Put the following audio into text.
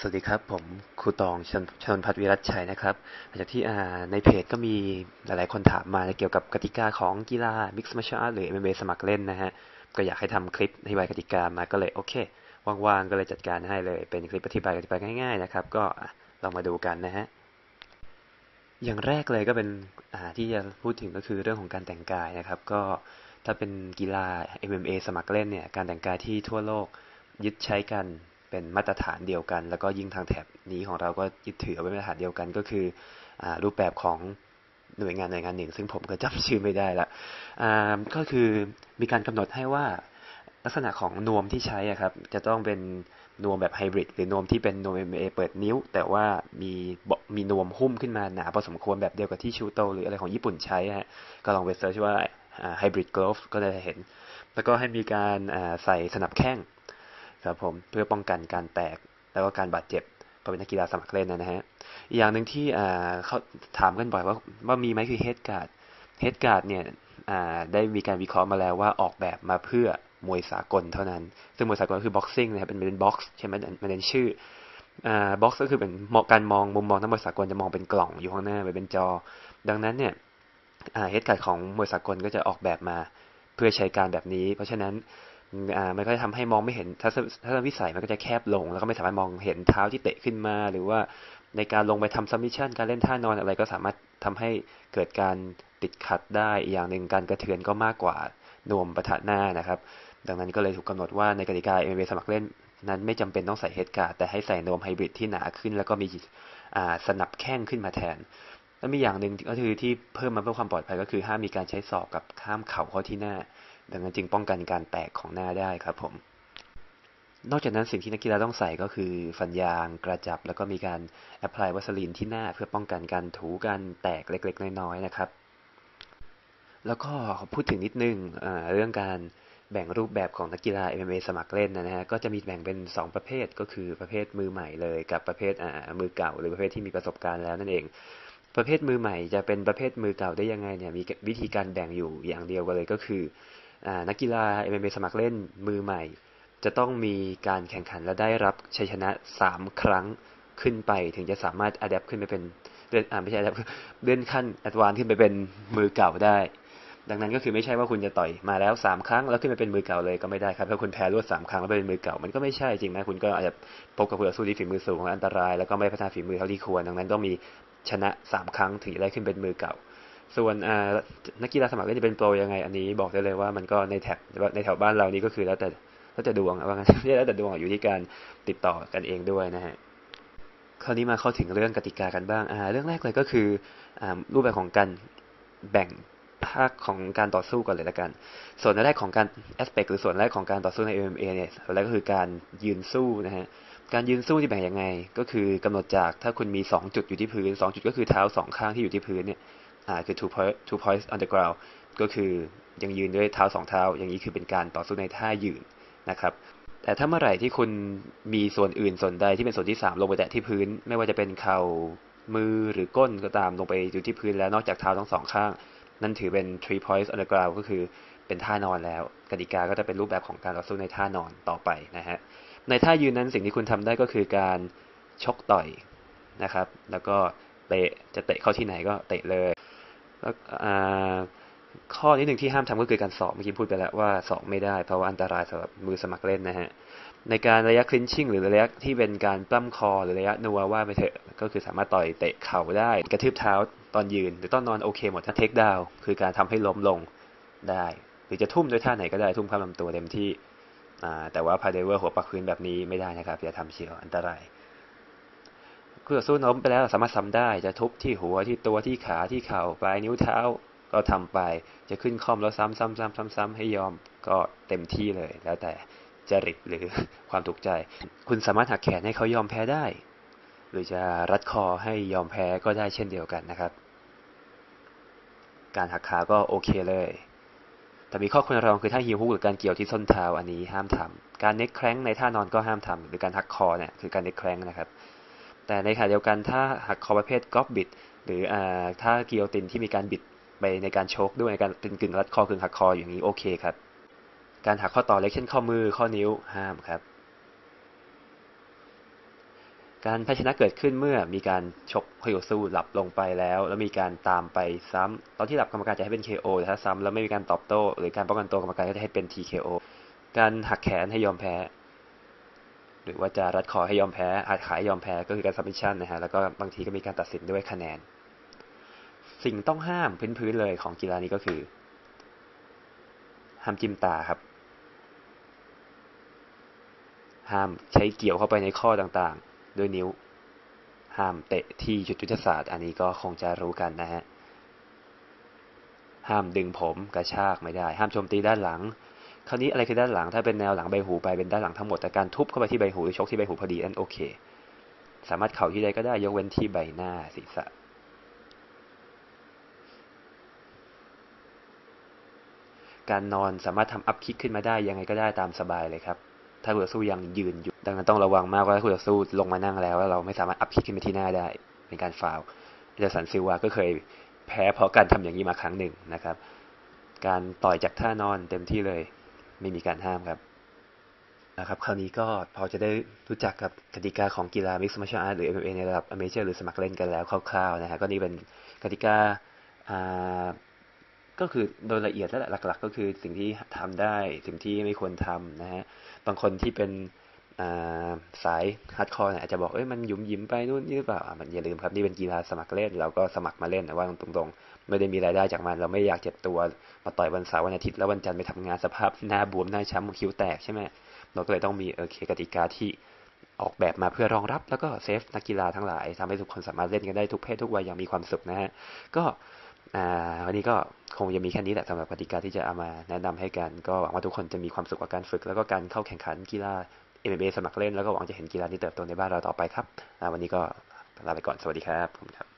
สวัสดีครับ ผมครูตองชนชนพัฒวิรัตชัยนะครับหลังจากที่ในเพจก็มีหลายๆคนถามมาเกี่ยวกับกติกาของกีฬา Mixed Martial Arts หรือ MMA สมัครเล่นนะฮะก็อยากให้ทำคลิปอธิบายกติกามาก็เลยโอเคว่างๆก็เลยจัดการให้เลยเป็นคลิปอธิบายกติกาง่ายๆนะครับก็ลองมาดูกันนะฮะอย่างแรกเลยก็เป็นที่จะพูดถึงก็คือเรื่องของการแต่งกายนะครับ ก็ถ้าเป็นกีฬา MMA สมัครเล่นเนี่ยการแต่งกายที่ทั่วโลกยึดใช้กัน เป็นมาตรฐานเดียวกัน แล้วก็ยิ่งทางแถบนี้ของเราก็ยึดถือเอาไว้มาตรฐานเดียวกันก็คืออรูปแบบของหน่วยงานหน่วยงานหนึ่ง ซึ่งผมก็จำชื่อไม่ได้ละก็คือมีการกำหนดให้ว่าลักษณะของนวมที่ใช้ครับจะต้องเป็นนวมแบบไฮบริดหรือนวมที่เป็นนวม MMA เปิดนิ้ว แต่ว่ามีมีนวมหุ้มขึ้นมาหนาพอสมควรแบบเดียวกับที่ชูโตหรืออะไรของญี่ปุ่นใช้ฮะก็ลองไปเซิร์ชว่าไฮบริดกลฟก็จะเห็น แล้วก็ให้มีการใส่สนับแข้ง ครับผมเพื่อป้องกันการแตกแล้วก็การบาดเจ็บพอเป็นนักกีฬาสมัครเล่นนะฮะอีกอย่างหนึ่งที่เขาถามกันบ่อยว่าว่ามีไหมคือเฮดการ์ดเฮดการ์ดเนี่ยได้มีการวิเคราะห์มาแล้วว่าออกแบบมาเพื่อมวยสากลเท่านั้น ซึ่งมวยสากลคือบ็อกซิ่งนะครับเป็นเป็นบ็อกซ์ใช่ไหมมันเป็นชื่อบ็อกซ์ก็คือเป็นการมองมุมมองทั้งมวยสากลจะมองเป็นกล่องอยู่ข้างหน้าเป็นจอ ดังนั้นเนี่ยเฮดการ์ดของมวยสากลก็จะออกแบบมาเพื่อใช้การแบบนี้ เพราะฉะนั้น มันก็จะทำให้มองไม่เห็นทัศนวิสัยมันก็จะแคบลง แล้วก็ไม่สามารถมองเห็นเท้าที่เตะขึ้นมา หรือว่าในการลงไปทำซัมมิชชั่นการเล่นท่านอนอะไรก็สามารถทำให้เกิดการติดขัดได้อย่างหนึ่งการกระเทือนก็มากกว่านวมประทะหน้านะครับ ดังนั้นก็เลยถูกกาหนดว่าในกติกาเอ็มเสมัครเล่นนั้นไม่จำเป็นต้องใส่เฮดการ์ดแต่ให้ใส่นวมไฮบริดที่หนาขึ้น แล้วก็มีสนับแข้งขึ้นมาแทนแล้วมีอย่างหนึ่งก็คือที่เพิ่มมาเพื่อความปลอดภัยก็คือห้ามมีการใช้ศอกกับข้ามเข่าเข้าที่หน้า ดังนั้นจึงป้องกันการแตกของหน้าได้ครับผม นอกจากนั้นสิ่งที่นักกีฬาต้องใส่ก็คือฟันยางกระจับ แล้วก็มีการแอพพลายวัสลีนที่หน้าเพื่อป้องกันการถูการแตกเล็ก ๆ น้อยๆนะครับ แล้วก็พูดถึงนิดนึงเรื่องการแบ่งรูปแบบของนักกีฬา MMA สมัครเล่นนะฮะ ก็จะมีแบ่งเป็น 2 ประเภท ก็คือประเภทมือใหม่เลยกับประเภทมือเก่า หรือประเภทที่มีประสบการณ์แล้วนั่นเอง ประเภทมือใหม่จะเป็นประเภทมือเก่าได้ยังไงเนี่ย มีวิธีการแบ่งอยู่อย่างเดียวกันเลยก็คือ นักกีฬา MMA สมัครเล่นมือใหม่ จะต้องมีการแข่งขันและได้รับชัยชนะ 3 ครั้งขึ้นไป ถึงจะสามารถอัดแอปขึ้นไปเป็นเลื่อนอ่าไม่ใช่อัดแอปเลื่อนขั้นแอดวานขึ้นไปเป็นมือเก่าได้ ดังนั้นก็คือไม่ใช่ว่าคุณจะต่อยมาแล้ว 3 ครั้งแล้วขึ้นไปเป็นมือเก่าเลยก็ไม่ได้ครับถ้าคุณแพ้รวด3ครั้งแล้วเป็นมือเก่ามันก็ไม่ใช่จริงไหมคุณก็อาจจะพบกับผู้ต่อสู้ที่ฝีมือสูงอันตราย แล้วก็ไม่พัฒนาฝีมือเท่าที่ควรดังนั้นต้องมีชนะ 3 ครั้งถึงจะได้ขึ้นเป็นมือเก่า ส่วนนักกีฬาสมัครเล่นจะเป็นโปรยังไง อันนี้บอกได้เลยว่ามันก็ในแถบในแถวบ้านเรานี่ก็คือแล้วแต่แล้วแต่ดวงว่างั้นแล้วแต่ดวงอยู่ที่การติดต่อกันเองด้วยนะฮะคราวนี้มาเข้าถึงเรื่องกติกากันบ้างอ่าเรื่องแรกเลยก็คืออรูปแบบของการแบ่งภาคของการต่อสู้ก่อนเลยละกัน ส่วนแรกของการแอสเปกหรือส่วนแรกของการต่อสู้ใน MMA เนี่ยส่วนแรกก็คือการยืนสู้นะฮะ การยืนสู้ที่แบ่งยังไง ก็คือกำหนดจากถ้าคุณมี 2 จุดอยู่ที่พื้น 2 จุดก็คือเท้า 2 ข้างที่อยู่ที่พื้นเนี่ย อ่าคือ two point two points on the ground ก็คือยังยืนด้วยเท้าสองเท้า อย่างนี้คือเป็นการต่อสู้ในท่ายืนนะครับ แต่ถ้าเมื่อไหร่ที่คุณมีส่วนอื่นส่วนใดที่เป็นส่วนที่ 3 ลงไปแตะที่พื้น ไม่ว่าจะเป็นเข่ามือหรือก้นก็ตามลงไปอยู่ที่พื้นแล้วนอกจากเท้าทั้งสองข้าง นั่นถือเป็น three points on the ground ก็คือเป็นท่านอนแล้ว กติกาก็จะเป็นรูปแบบของการต่อสู้ในท่านอนต่อไปนะฮะในท่ายืนนั้นสิ่งที่คุณทำได้ก็คือการชกต่อยนะครับ แล้วก็เตะจะเตะเข้าที่ไหนก็เตะเลย แล้วข้อนี้หนึ่งที่ห้ามทำก็คือการสอบเมื่อกี้พูดไปแล้วว่าสอบไม่ได้เพราะว่าอันตรายสำหรับมือสมัครเล่นนะฮะในการระยะคลินชิ่งหรือระยะที่เป็นการปล้ำคอหรือระยะนัวว่าไปเถอะก็คือสามารถต่อยเตะเข่าได้ กระทืบเท้าตอนยืน หรือตอนนอนโอเคหมดถ้าเทคดาวคือการทำให้ล้มลงได้ หรือจะทุ่มด้วยท่าไหนก็ได้ทุ่มข้ามลำตัวเต็มที่แต่ว่าพาเดเวอร์หัวปักพื้นแบบนี้ไม่ได้นะครับอย่าทำเชียวอันตราย คู่ต่อสู้ล้มไปแล้วสามารถซ้าได้ จะทุบที่หัวที่ตัวที่ขาที่เข่าปลายนิ้วเท้าก็ทำไป จะขึ้นคอมแล้วซ้ำซ้ำซ้ำซ้ำซ้ำให้ยอมก็เต็มที่เลย แล้วแต่จริตหรือความถูกใจ คุณสามารถหักแขนให้เขายอมแพ้ได้ หรือจะรัดคอให้ยอมแพ้ก็ได้เช่นเดียวกันนะครับ การหักขาก็โอเคเลย แต่มีข้อควรระวังคือถ้าฮิวฮุกหรือการเกี่ยวที่ส้นเท้าอันนี้ห้ามทำการเน็กแคร้งในท่านอนก็ห้ามทำหรือการหักคอเนี่ยคือการเน็กแคร้งนะครับ แต่ในขณะเดียวกันถ้าหักคอประเภทกอปบิดหรือถ้ากิโยตินที่มีการบิดไปในการโชกด้วยในการเป็นกึ่งรัดคอกึ่งหักคออย่างนี้โอเคครับ การหักข้อต่อเล็กเช่นข้อมือข้อนิ้วห้ามครับ การแพ้ชนะเกิดขึ้นเมื่อมีการชกคู่ต่อสู้หลับลงไปแล้ว แล้วมีการตามไปซ้ำตอนที่หลับกรรมการจะให้เป็น KO แต่ถ้าซ้ำแล้วไม่มีการตอบโต้ หรือการป้องกันตัวกรรมการก็จะให้เป็น TKO การหักแขนให้ยอมแพ้ หรือว่าจะรัดคอให้ยอมแพ้หักขาให้ยอมแพ้ก็คือการ submission นะฮะ แล้วก็บางทีก็มีการตัดสินด้วยคะแนน สิ่งต้องห้ามพื้นๆเลยของกีฬานี้ก็คือห้ามจิ้มตาครับ ห้ามใช้เกี่ยวเข้าไปในข้อต่างๆ ด้วยนิ้ว ห้ามเตะที่จุดยุทธศาสตร์ อันนี้ก็คงจะรู้กันนะฮะ ห้ามดึงผมกระชากไม่ได้ ห้ามโจมตีด้านหลัง คราวนี้อะไรคือด้านหลัง ถ้าเป็นแนวหลังใบหูไปเป็นด้านหลังทั้งหมดแต่การทุบเข้าไปที่ใบหูหรือชกที่ใบหูพอดีนั่นโอเค สามารถเข่าที่ใดก็ได้ยกเว้นที่ใบหน้าศีรษะการนอนสามารถทำอัพคิกขึ้นมาได้ยังไงก็ได้ตามสบายเลยครับ ถ้าคู่ต่อสู้ยังยืนอยู่ ดังนั้นต้องระวังมากว่าถ้าคู่ต่อสู้ลงมานั่งแล้ว เราไม่สามารถอัพคิกขึ้นไปที่หน้าได้เป็นการฟาวเดสันซิวาก็เคยแพ้เพราะการทำอย่างนี้มาครั้งหนึ่งนะครับ การต่อยจากท่านอนเต็มที่เลย ไม่มีการห้ามครับนะครับคราวนี้ก็พอจะได้รู้จักกับกติกาของกีฬา Mixed Martial Arts หรือ MMA ในระดับอเมเจอร์หรือสมัครเล่นกันแล้วคร่าวๆนะฮะก็นี่เป็นกติกาอ่าก็คือโดยละเอียดแล้วแหละหลัก ๆ ก็คือสิ่งที่ทำได้สิ่งที่ไม่ควรทำนะฮะบางคนที่เป็น สายฮาร์ดคอร์เนี่ยอาจจะบอกเอ้ยมันยุ่มยิ้มไปนู่นนี่หรือเปล่าอะมันอย่าลืมครับนี่เป็นกีฬาสมัครเล่นเราก็สมัครมาเล่นนะว่าตรงๆ ไม่ได้มีรายได้จากมัน เราไม่อยากเจ็บตัวมาต่อยวันเสาร์วันอาทิตย์แล้ววันจันทร์ไปทำงานสภาพหน้าบวมหน้าช้ำคิ้วแตกใช่ไหมเราก็เลยต้องมีโอเคกติกาที่ออกแบบมาเพื่อรองรับแล้วก็เซฟนักกีฬาทั้งหลายทำให้ทุกคนสามารถเล่นกันได้ทุกเพศทุกวัยอย่างมีความสุขนะฮะก็วันนี้ก็คงจะมีแค่นี้แหละสำหรับกติกาที่จะเอามาแนะนำให้กัน ก็หวังว่าทุกคนจะมีความสุขกับการฝึก แล้วก็การเข้าแข่งขันกีฬา MMA สมัครเล่นแล้วก็หวังจะเห็นกีฬานี้เติบโตในบ้านเราต่อไปครับวันนี้ก็ลาไปก่อนสวัสดีครับผมครับ